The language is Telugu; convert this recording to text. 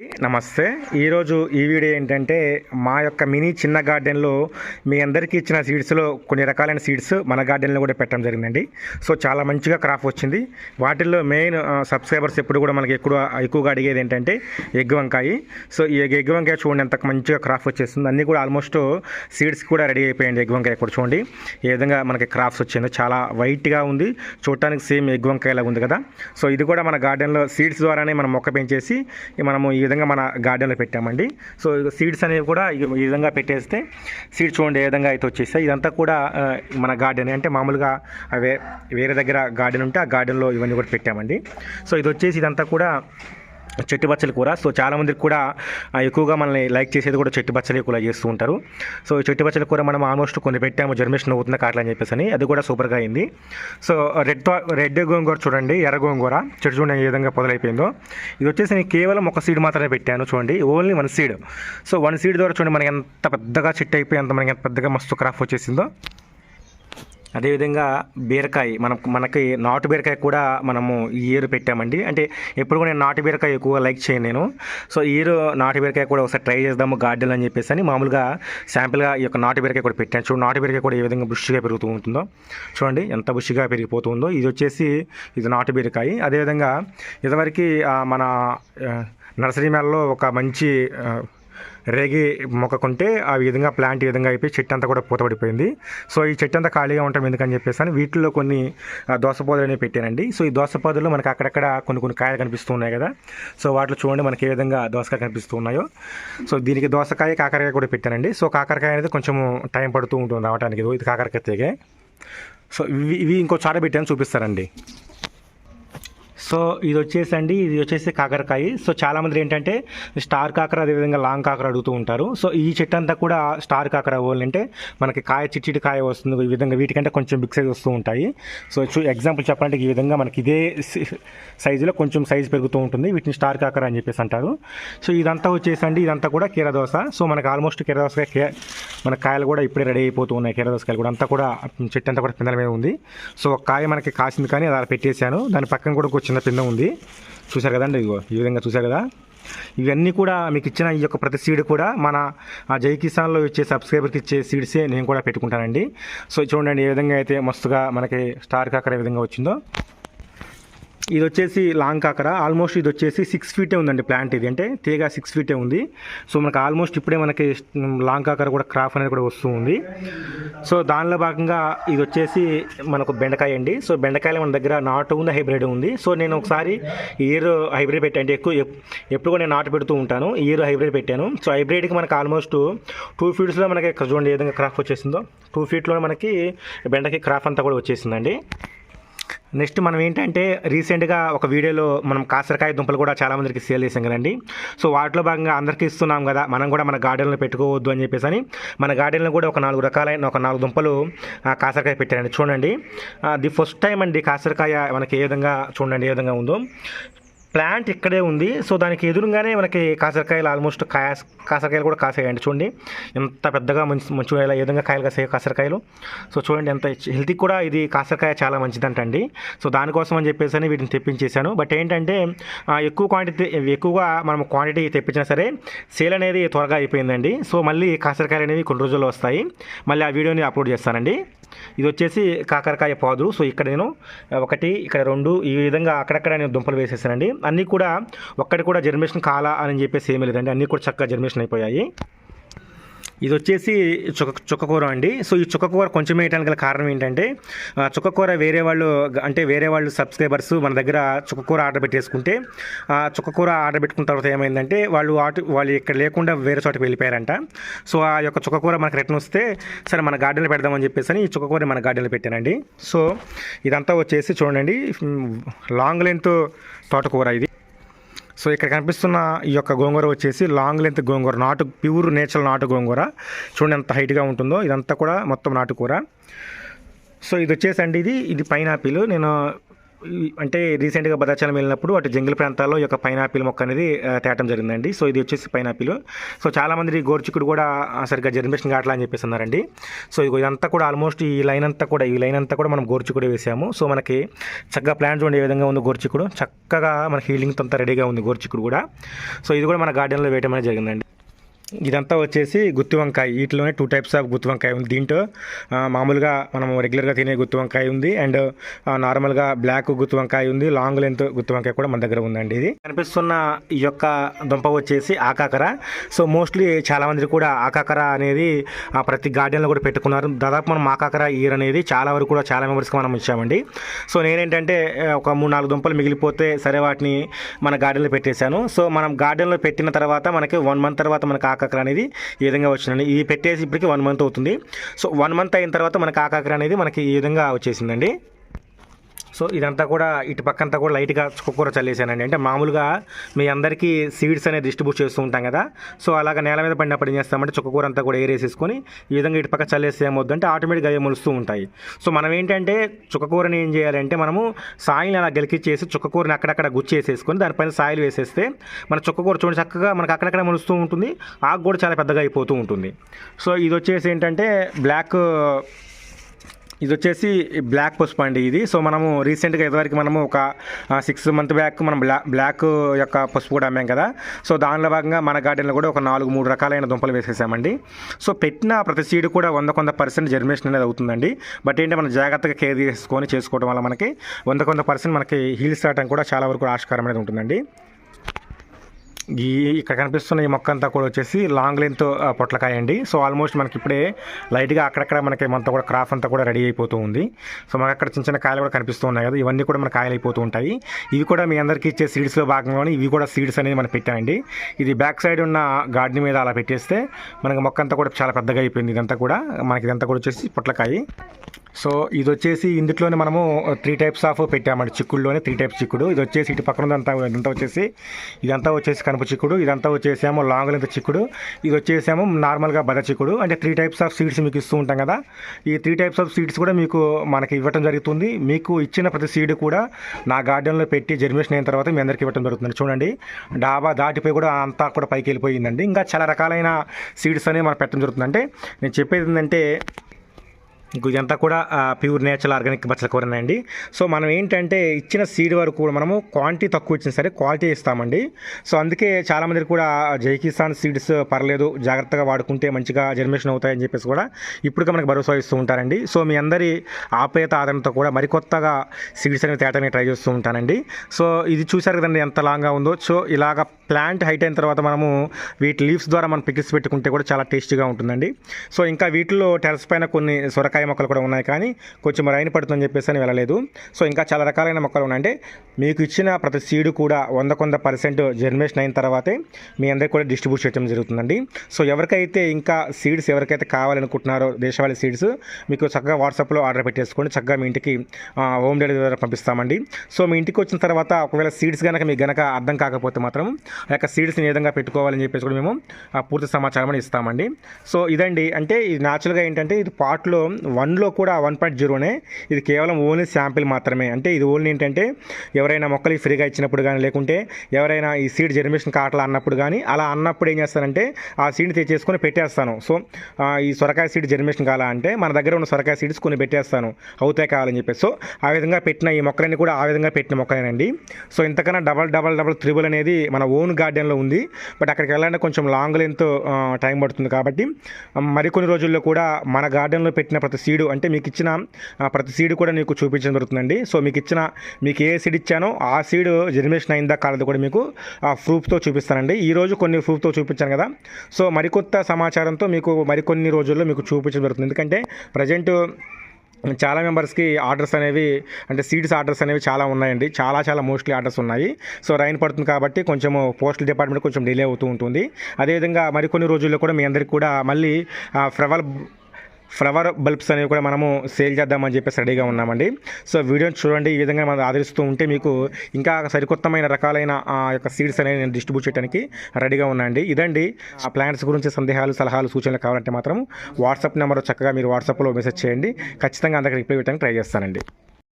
నమస్తే. ఈరోజు ఈ వీడియో ఏంటంటే మా యొక్క మినీ చిన్న గార్డెన్లో మీ అందరికీ ఇచ్చిన సీడ్స్లో కొన్ని రకాలైన సీడ్స్ మన గార్డెన్లో కూడా పెట్టడం జరిగిందండి. సో చాలా మంచిగా క్రాప్ వచ్చింది. వాటిల్లో మెయిన్ సబ్స్క్రైబర్స్ ఎప్పుడు కూడా మనకి ఎక్కువ ఎక్కువగా అడిగేది ఏంటంటే ఎగ్ వంకాయ. సో ఈ ఎగ్ వంకాయ చూడండి ఎంత మంచిగా క్రాప్ వచ్చేస్తుంది. అన్నీ కూడా ఆల్మోస్ట్ సీడ్స్ కూడా రెడీ అయిపోయాయండి ఎగ్ వంకాయ కూడా చూడండి. ఏ విధంగా మనకి క్రాప్స్ వచ్చిందో చాలా వైట్గా ఉంది. చూడటానికి సేమ్ ఎగ్ వంకాయలాగా ఉంది కదా. సో ఇది కూడా మన గార్డెన్లో సీడ్స్ ద్వారానే మనం మొక్క పెంచేసి మనము ఈ విధంగా మన గార్డెన్లో పెట్టామండి. సో సీడ్స్ అనేవి కూడా ఈ విధంగా పెట్టేస్తే సీడ్స్ చూడండి ఏ విధంగా అయితే వచ్చేస్తాయి ఇదంతా కూడా మన గార్డెన్. అంటే మామూలుగా అవే వేరే దగ్గర గార్డెన్ ఉంటే ఆ గార్డెన్లో ఇవన్నీ కూడా పెట్టామండి. సో ఇది వచ్చేసి ఇదంతా కూడా చెట్టు బచ్చలి కూర సో చాలామందికి కూడా ఎక్కువగా మనల్ని లైక్ చేసేది కూడా చెట్టు బచ్చలి కూర చేస్తూ ఉంటారు. సో ఈ చెట్టు బచ్చలి కూర మనం ఆల్మోస్ట్ కొన్ని పెట్టాము జర్మేషన్ అవుతుంది కాట్లని అని చెప్పేసి అని. అది కూడా సూపర్గా అయింది. సో రెడ్ రెడ్ గోంగూర చూడండి ఎర్ర గోంగూర. చెట్టు చూడండి ఏ విధంగా పొదలైపోయిందో. ఇది వచ్చేసి నేను కేవలం ఒక సీడ్ మాత్రమే పెట్టాను చూడండి only one seed. So one seed ద్వారా చూడండి మనకి ఎంత పెద్దగా చెట్టు అయిపోయి అంత మనకి ఎంత పెద్దగా మస్తు క్రాఫ్ వచ్చేసిందో. అదేవిధంగా బీరకాయ మనం మనకి నాటు బీరకాయ కూడా మనము ఈ ఇయర్ పెట్టామండి. అంటే ఎప్పుడు కూడా నేను నాటు బీరకాయ ఎక్కువ లైక్ చేయను నేను. సో ఈ ఇయర్ నాటు బీరకాయ కూడా ఒకసారి ట్రై చేద్దాము గార్డెన్ అని చెప్పేసి అని మామూలుగా శాంపిల్గా ఈ యొక్క నాటు బీరకాయ కూడా పెట్టాను. చూడండి నాటు బీరకాయ కూడా ఏ విధంగా బుష్గా పెరుగుతూ ఉంటుందో చూడండి ఎంత బుష్గా పెరిగిపోతుందో ఇది వచ్చేసి ఇది నాటు బీరకాయ. అదేవిధంగా ఇదివరకు మన నర్సరీ మేళలో ఒక మంచి రేగి మొక్కకుంటే ఆ విధంగా ప్లాంట్ ఈ విధంగా అయిపోయి చెట్టు అంతా కూడా పూతపడిపోయింది. సో ఈ చెట్టు అంతా ఖాళీగా ఉంటాం ఎందుకని చెప్పేసి అని వీటిలో కొన్ని ఆ, అనేవి పెట్టానండి. సో ఈ దోస మనకు మనకి అక్కడక్కడ కొన్ని కొన్ని కాయలు కనిపిస్తూ ఉన్నాయి కదా. సో వాటిలో చూడండి మనకి ఏ విధంగా దోసకాయ కనిపిస్తూ ఉన్నాయో. సో దీనికి దోసకాయ కాకరకాయ కూడా పెట్టానండి. సో కాకరకాయ అనేది కొంచెం టైం పడుతూ ఉంటుంది రావడానికి ఇది కాకరకాయ తీగే. సో ఇవి ఇవి ఇంకో చాట పెట్టాను చూపిస్తారండి సో ఇది వచ్చేసి అండి ఇది వచ్చేసి కాకరకాయ. సో చాలామంది ఏంటంటే స్టార్ కాకర అదేవిధంగా లాంగ్ కాకర అడుగుతూ ఉంటారు. సో ఈ చెట్టు అంతా కూడా స్టార్ కాకర అంటే మనకి కాయ చిచ్చిటి కాయ వస్తుంది. ఈ విధంగా వీటికంటే కొంచెం బిగ్ సైజ్ వస్తూ ఉంటాయి. సో చూ ఎగ్జాంపుల్ చెప్పాలంటే ఈ విధంగా మనకి ఇదే సైజులో కొంచెం సైజ్ పెరుగుతూ ఉంటుంది. వీటిని స్టార్ కాకర అని చెప్పేసి అంటారు. సో ఇదంతా వచ్చేసి అండి ఇదంతా కూడా కీరదోస సో మనకి ఆల్మోస్ట్ కీరదోస కే- మన కాయలు కూడా ఇప్పుడే రెడీ అయిపోతూ ఉన్నాయి కీరదోసకాయలు కూడా. అంతా కూడా చెట్టు అంతా కూడా పిందల మీద ఉంది. సో ఒక కాయ మనకి కాసింది కానీ అది అలా పెట్టేశాను. దాని పక్కన కూడా చిన్న పిండం ఉంది. చూశారు కదండి? ఇదిగో ఈ విధంగా చూశారు కదా? ఇవన్నీ కూడా మీకు ఇచ్చిన ఈ యొక్క ప్రతి సీడ్ కూడా మన ఆ జై కిసాన్లో ఇచ్చే సబ్స్క్రైబర్కి ఇచ్చే సీడ్సే నేను కూడా పెట్టుకుంటానండి. సో చూడండి ఏ విధంగా అయితే మస్తుగా మనకి స్టార్ కాకర ఏ విధంగా వచ్చిందో. ఇది వచ్చేసి లాంగ్ కాకర. ఆల్మోస్ట్ ఇది వచ్చేసి సిక్స్ ఫీటే ఉందండి ప్లాంట్ ఇది. అంటే తీగ సిక్స్ ఫీటే ఉంది. సో మనకు ఆల్మోస్ట్ ఇప్పుడే మనకి లాంగ్ కాకర కూడా క్రాఫ్ అనేది కూడా వస్తూ ఉంది. సో దానిలో భాగంగా ఇది వచ్చేసి మనకు బెండకాయ అండి. సో బెండకాయలు మన దగ్గర నాటు ఉంది హైబ్రిడ్ ఉంది. సో నేను ఒకసారి ఇయర్ హైబ్రిడ్ పెట్టాను అంటే ఎక్కువ ఎప్పుడు కూడా నేను నాటు పెడుతూ ఉంటాను. ఇయర్ హైబ్రిడ్ పెట్టాను. సో హైబ్రిడ్కి మనకు ఆల్మోస్ట్ టూ ఫీట్స్లో మనకి చూడండి ఏ విధంగా క్రాఫ్ వచ్చేసిందో. టూ ఫీట్లో మనకి బెండకాయ క్రాఫ్ అంతా కూడా వచ్చేసిందండి. నెక్స్ట్ మనం ఏంటంటే రీసెంట్గా ఒక వీడియోలో మనం కాసరకాయ దుంపలు కూడా చాలామందికి సేల్ చేసాం కదండి. సో వాటిలో భాగంగా అందరికీ ఇస్తున్నాం కదా మనం కూడా మన గార్డెన్లో పెట్టుకోవద్దు అని చెప్పేసి అని మన గార్డెన్లో కూడా ఒక నాలుగు రకాలైన ఒక నాలుగు దుంపలు కాసరకాయ పెట్టారండి. చూడండి. ది ఫస్ట్ టైం అండి కాసరకాయ మనకి ఏ విధంగా చూడండి ఏ విధంగా ఉందో. ప్లాంట్ ఇక్కడే ఉంది. సో దానికి ఎదురుగానే మనకి కాసరకాయలు ఆల్మోస్ట్ కాయ కాసరకాయలు కూడా కాసాయండి చూడండి. ఎంత పెద్దగా మంచి మంచిగా ఇలా విధంగా కాయలు కాసాయి కాసరకాయలు. సో చూడండి ఎంత హెల్తీ కూడా ఇది కాసరకాయ చాలా మంచిదంటండి. సో దానికోసం అని చెప్పేసి అని వీటిని తెప్పించేశాను. బట్ ఏంటంటే ఎక్కువ క్వాంటిటీ ఎక్కువగా మనం క్వాంటిటీ తెప్పించినా సరే సేల్ అనేది త్వరగా అయిపోయిందండి. సో మళ్ళీ కాసరకాయలు అనేవి కొన్ని రోజుల్లో వస్తాయి. మళ్ళీ ఆ వీడియోని అప్లోడ్ చేస్తానండి. ఇది వచ్చేసి కాకరకాయ పాదులు సో ఇక్కడ నేను ఒకటి ఇక్కడ రెండు ఈ విధంగా అక్కడక్కడ నేను దుంపలు వేసేసానండి. అన్నీ కూడా ఒక్కటి కూడా జర్మినేషన్ కాలా అని చెప్పేసి ఏమీ లేదండి. అన్నీ కూడా చక్కగా జర్మినేషన్ అయిపోయాయి. ఇది వచ్చేసి చుక్క చుక్కకూర అండి. సో ఈ చుక్కకూర కొంచెం వేయడానికి గల కారణం ఏంటంటే చుక్కకూర వేరే వాళ్ళు అంటే వేరే వాళ్ళు సబ్స్క్రైబర్స్ మన దగ్గర చుక్కకూర ఆర్డర్ పెట్టేసుకుంటే ఆ చుక్కకూర ఆర్డర్ పెట్టుకున్న తర్వాత ఏమైందంటే వాళ్ళు ఆటు వాళ్ళు ఇక్కడ లేకుండా వేరే చోటకి వెళ్ళిపోయారంట. సో ఆ యొక్క చుక్కకూర మనకు రిటర్న్ వస్తే సరే మన గార్డెన్లో పెడదామని చెప్పేసి అని ఈ చుక్కకూర మన గార్డెన్లో పెట్టానండి. సో ఇదంతా వచ్చేసి చూడండి లాంగ్ లెంత్ తోటకూర ఇది. సో ఇక్కడ కనిపిస్తున్న ఈ యొక్క గోంగూర వచ్చేసి లాంగ్ లెంత్ గోంగూర నాటు ప్యూర్ నేచురల్ నాటు గోంగూర. చూడండి ఎంత హైట్గా ఉంటుందో ఇదంతా కూడా మొత్తం నాటుకూర. సో ఇది వచ్చేసి అండి ఇది ఇది పైనాపిల్ నేను అంటే రీసెంట్గా భద్రాచలం వెళ్ళినప్పుడు అటు జంగిల్ ప్రాంతాల్లో ఈ యొక్క పైనాపిల్ మొక్క అనేది తేటం జరిగిందండి. సో ఇది వచ్చేసి పైనాపిల్. సో చాలామంది గోర్చికుడు కూడా సరిగ్గా జర్మినేషన్ కావట్లా అని చెప్పేసి అన్నారండి. సో ఇగో ఇదంతా కూడా ఆల్మోస్ట్ ఈ లైన్ అంతా కూడా ఈ లైన్ అంతా కూడా మనం గోర్చికుడు వేసాము. సో మనకి చక్కగా ప్లాన్ చూడండి ఏ విధంగా ఉంది గోర్చికుడు చక్కగా మన హీలింగ్తో అంతా రెడీగా ఉంది గోర్చికుడు కూడా. సో ఇది కూడా మన గార్డెన్లో వేయడం అనేది జరిగిందండి. ఇదంతా వచ్చేసి గుత్తి వంకాయ. వీటిలోనే టూ టైప్స్ ఆఫ్ గుత్తి వంకాయ ఉంది. దీంట్లో మామూలుగా మనం రెగ్యులర్గా తినే గుత్తి వంకాయ ఉంది. అండ్ నార్మల్గా బ్లాక్ గుత్తి వంకాయ ఉంది. లాంగ్ లెంత్ గుత్తి వంకాయ కూడా మన దగ్గర ఉందండి ఇది. కనిపిస్తున్న ఈ యొక్క దుంప వచ్చేసి ఆకాకర. సో మోస్ట్లీ చాలామంది కూడా ఆకాకర అనేది ప్రతి గార్డెన్లో కూడా పెట్టుకున్నారు. దాదాపు మనం ఆకాకర ఇయర్ అనేది చాలా వరకు కూడా చాలా మెంబర్స్కి మనం ఇచ్చామండి. సో నేనేంటంటే ఒక మూడు నాలుగు దుంపలు మిగిలిపోతే సరే వాటిని మన గార్డెన్లో పెట్టేశాను. సో మనం గార్డెన్లో పెట్టిన తర్వాత మనకి వన్ మంత్ తర్వాత మనకి ఆకాకర అనేది ఈ విధంగా వచ్చిందండి. ఇది పెట్టేసి ఇప్పటికి వన్ మంత్ అవుతుంది. సో వన్ మంత్ అయిన తర్వాత మనకి ఆకాకర అనేది మనకి ఈ విధంగా వచ్చేసిందండి. సో ఇదంతా కూడా ఇటు పక్కంతా కూడా లైట్గా చుక్కకూర చల్లేసానండి అంటే మామూలుగా మీ అందరికీ సీడ్స్ అనేది డిస్ట్రిబ్యూట్ చేస్తూ ఉంటాం కదా. సో అలాగ నేల మీద పడినప్పుడు ఏం చేస్తామంటే చుక్కకూర అంతా కూడా ఏరేసేసుకొని ఈ విధంగా ఇటు పక్క చల్లేస్తే ఏమవుద్దంటే ఆటోమేటిక్గా అవి మొలుస్తూ ఉంటాయి. సో మనం ఏంటంటే చుక్కకూరని ఏం చేయాలంటే మనము సాయిల్ని అలా గెలికిచ్చేసి చుక్కకూరని అక్కడక్కడ గుచ్చేసేసుకొని దానిపైన సాయిల్ వేసేస్తే మన చుక్కకూర చూడండి చక్కగా మనకు అక్కడక్కడ మొలుస్తూ ఉంటుంది. ఆకు కూడా చాలా పెద్దగా అయిపోతూ ఉంటుంది. సో ఇది వచ్చేసి ఏంటంటే బ్లాక్ ఇది వచ్చేసి బ్లాక్ పసుపు అండి ఇది. సో మనము రీసెంట్గా ఇదివరకు మనము ఒక సిక్స్ మంత్ బ్యాక్ మనం బ్లాక్ బ్లాక్ యొక్క పసుపు కూడా అమ్మాం కదా. సో దానిలో భాగంగా మన గార్డెన్లో కూడా ఒక నాలుగు మూడు రకాలైన దుంపలు వేసేసామండి. సో పెట్టిన ప్రతి సీడ్ కూడా వంద కొంత పర్సెంట్ జర్మినేషన్ అనేది అవుతుందండి. బట్ ఏంటంటే మనం జాగ్రత్తగా కేర్ తీసుకొని చేసుకోవడం వల్ల మనకి వంద కొంత పర్సెంట్ మనకి హీల్స్ రావడం కూడా చాలా వరకు ఆస్కారం అనేది ఉంటుందండి. ఈ ఇక్కడ కనిపిస్తున్న ఈ మొక్క అంతా కూడా వచ్చేసి లాంగ్ లెంత్ పొట్లకాయ అండి. సో ఆల్మోస్ట్ మనకి ఇప్పుడే లైట్గా అక్కడక్కడ మనకి మనతో కూడా క్రాఫ్ అంతా కూడా రెడీ అయిపోతూ ఉంది. సో మనకి అక్కడ చిన్న చిన్న కాయలు కూడా కనిపిస్తూ ఉన్నాయి కదా. ఇవన్నీ కూడా మన కాయలు అయిపోతూ ఉంటాయి. ఇవి కూడా మీ అందరికీ ఇచ్చే సీడ్స్లో భాగంగానే ఇవి కూడా సీడ్స్ అనేది మనం పెట్టామండి ఇది బ్యాక్ సైడ్ ఉన్న గార్డెన్ మీద అలా పెట్టేస్తే మనకి మొక్క అంతా కూడా చాలా పెద్దగా అయిపోయింది ఇదంతా కూడా. మనకి ఇదంతా కూడా వచ్చేసి పొట్లకాయ. సో ఇది వచ్చేసి ఇందులోనే మనము త్రీ టైప్స్ ఆఫ్ పెట్టామండి. చిక్కుడులోనే త్రీ టైప్స్ చిక్కుడు. ఇది వచ్చేసి ఇటు పక్కన ఇదంతా వచ్చేసి ఇదంతా వచ్చేసి కనుప చిక్కుడు ఇదంతా వచ్చేసేమో లాంగ్ లెంత్ చిక్కుడు ఇది వచ్చేసేమో నార్మల్గా బద చిక్కుడు. అంటే త్రీ టైప్స్ ఆఫ్ సీడ్స్ మీకు ఇస్తూ ఉంటాం కదా. ఈ త్రీ టైప్స్ ఆఫ్ సీడ్స్ కూడా మీకు మనకి ఇవ్వటం జరుగుతుంది. మీకు ఇచ్చిన ప్రతి సీడ్ కూడా నా గార్డెన్లో పెట్టి జర్మినేషన్ అయిన తర్వాత మీ అందరికీ ఇవ్వటం జరుగుతుంది చూడండి డాబా దాటిపోయి కూడా అంతా కూడా పైకి వెళ్ళిపోయిందండి. ఇంకా చాలా రకాలైన సీడ్స్ అనేవి మనం పెట్టడం జరుగుతుంది. అంటే నేను చెప్పేది ఏంటంటే ఇదంతా కూడా ప్యూర్ నేచురల్ ఆర్గానిక్ బచ్చల కూరనండి. సో మనం ఏంటంటే ఇచ్చిన సీడ్ వరకు కూడా మనము క్వాంటిటీ తక్కువ ఇచ్చినా సరే క్వాలిటీ ఇస్తామండి. సో అందుకే చాలామంది కూడా జై కిసాన్ సీడ్స్ పర్లేదు జాగ్రత్తగా వాడుకుంటే మంచిగా జర్మినేషన్ అవుతాయని చెప్పేసి కూడా ఇప్పటికే మనకు భరోసా ఇస్తూ ఉంటారండి. సో మీ అందరి ఆప్యాయత ఆదరణతో కూడా మరికొత్తగా సీడ్స్ అనేవి తేటానికి ట్రై చేస్తూ ఉంటానండి. సో ఇది చూసారు కదండి ఎంత లాంగ్గా ఉందో. సో ఇలాగ ప్లాంట్ హైట్ అయిన తర్వాత మనము వీటి లీవ్స్ ద్వారా మనం పికిల్స్ పెట్టుకుంటే కూడా చాలా టేస్టీగా ఉంటుందండి. సో ఇంకా వీటిలో టెరస్ పైన కొన్ని సొరకాయ మొక్కలు కూడా ఉన్నాయి కానీ కొంచెం రైన్ పడుతుందని చెప్పేసి అని వెళ్ళలేదు. సో ఇంకా చాలా రకాలైన మొక్కలు ఉన్నాయంటే మీకు ఇచ్చిన ప్రతి సీడు కూడా వంద కొంద పర్సెంట్ జర్మినేషన్ అయిన తర్వాతే మీ అందరికీ కూడా డిస్ట్రిబ్యూట్ చేయడం జరుగుతుందండి. సో ఎవరికైతే ఇంకా సీడ్స్ ఎవరికైతే కావాలనుకుంటున్నారో దేశవాళీ సీడ్స్ మీకు చక్కగా వాట్సాప్లో ఆర్డర్ పెట్టేసుకోండి. చక్కగా మీ ఇంటికి హోమ్ డెలివరీ ద్వారా పంపిస్తామండి. సో మీ ఇంటికి వచ్చిన తర్వాత ఒకవేళ సీడ్స్ కనుక మీకు గనక అర్థం కాకపోతే మాత్రం ఆ యొక్క సీడ్స్ని ఏ విధంగా పెట్టుకోవాలని చెప్పేసి కూడా మేము ఆ పూర్తి సమాచారం ఇస్తామండి. సో ఇదండి. అంటే ఇది న్యాచురల్గా ఏంటంటే ఇది పాట్లో వన్లో కూడా వన్ పాయింట్ జీరోనే. ఇది కేవలం ఓన్లీ శాంపిల్ మాత్రమే. అంటే ఇది ఓన్లీ ఏంటంటే ఎవరైనా మొక్కలు ఫ్రీగా ఇచ్చినప్పుడు కానీ లేకుంటే ఎవరైనా ఈ సీడ్ జర్మినేషన్ కావట్లా అన్నప్పుడు కానీ అలా అన్నప్పుడు ఏం చేస్తానంటే ఆ సీడ్ తెచ్చేసుకొని పెట్టేస్తాను. సో ఈ సొరకాయ సీడ్ జర్మినేషన్ కావాలా అంటే మన దగ్గర ఉన్న సొరకాయ సీడ్స్ కొన్ని పెట్టేస్తాను. అవుతాయి కావాలని చెప్పేసి. సో ఆ విధంగా పెట్టిన ఈ మొక్కలన్నీ కూడా ఆ విధంగా పెట్టిన మొక్కలేనండి. సో ఇంతకన్నా డబల్ డబల్ డబల్ త్రిబుల్ అనేది మన ఓన్ గార్డెన్లో ఉంది. బట్ అక్కడికి వెళ్ళాలంటే కొంచెం లాంగ్ లెంత్ టైం పడుతుంది కాబట్టి మరికొన్ని రోజుల్లో కూడా మన గార్డెన్లో పెట్టిన ప్రతి సీడు అంటే మీకు ఇచ్చిన ప్రతి సీడు కూడా మీకు చూపించడం జరుగుతుందండి. సో మీకు ఇచ్చిన మీకు ఏ సీడ్ ఇచ్చానో ఆ సీడ్ జర్మినేషన్ అయిందా కాలేదు కూడా మీకు ఆ ప్రూఫ్తో చూపిస్తానండి. ఈ రోజు కొన్ని ప్రూఫ్తో చూపించాను కదా. సో మరికొత్త సమాచారంతో మీకు మరికొన్ని రోజుల్లో మీకు చూపించడం జరుగుతుంది. ఎందుకంటే ప్రజెంట్ చాలా మెంబర్స్కి ఆర్డర్స్ అనేవి అంటే సీడ్స్ ఆర్డర్స్ అనేవి చాలా ఉన్నాయండి. చాలా చాలా మోస్ట్లీ ఆర్డర్స్ ఉన్నాయి. సో రైన్ పడుతుంది కాబట్టి కొంచెం పోస్టల్ డిపార్ట్మెంట్ కొంచెం డిలే అవుతూ ఉంటుంది. అదేవిధంగా మరికొన్ని రోజుల్లో కూడా మీ అందరికీ కూడా మళ్ళీ ఫ్రెవల్ ఫ్లవర్ బల్బ్స్ అనేవి కూడా మనము సేల్ చేద్దామని చెప్పేసి రెడీగా ఉన్నామండి. సో వీడియోని చూడండి ఈ విధంగా మనం ఆదరిస్తూ ఉంటే మీకు ఇంకా సరికొత్తమైన రకాలైన ఆ యొక్క సీడ్స్ అనేవి నేను డిస్ట్రిబ్యూట్ చేయడానికి రెడీగా ఉన్నాయండి ఇదండి ఆ ప్లాంట్స్ గురించి సందేహాలు సలహాలు సూచనలు కావాలంటే మాత్రం వాట్సాప్ నెంబర్ చక్కగా మీరు వాట్సాప్లో మెసేజ్ చేయండి. ఖచ్చితంగా అందరికి రిప్లై ఇవ్వడానికి ట్రై చేస్తానండి.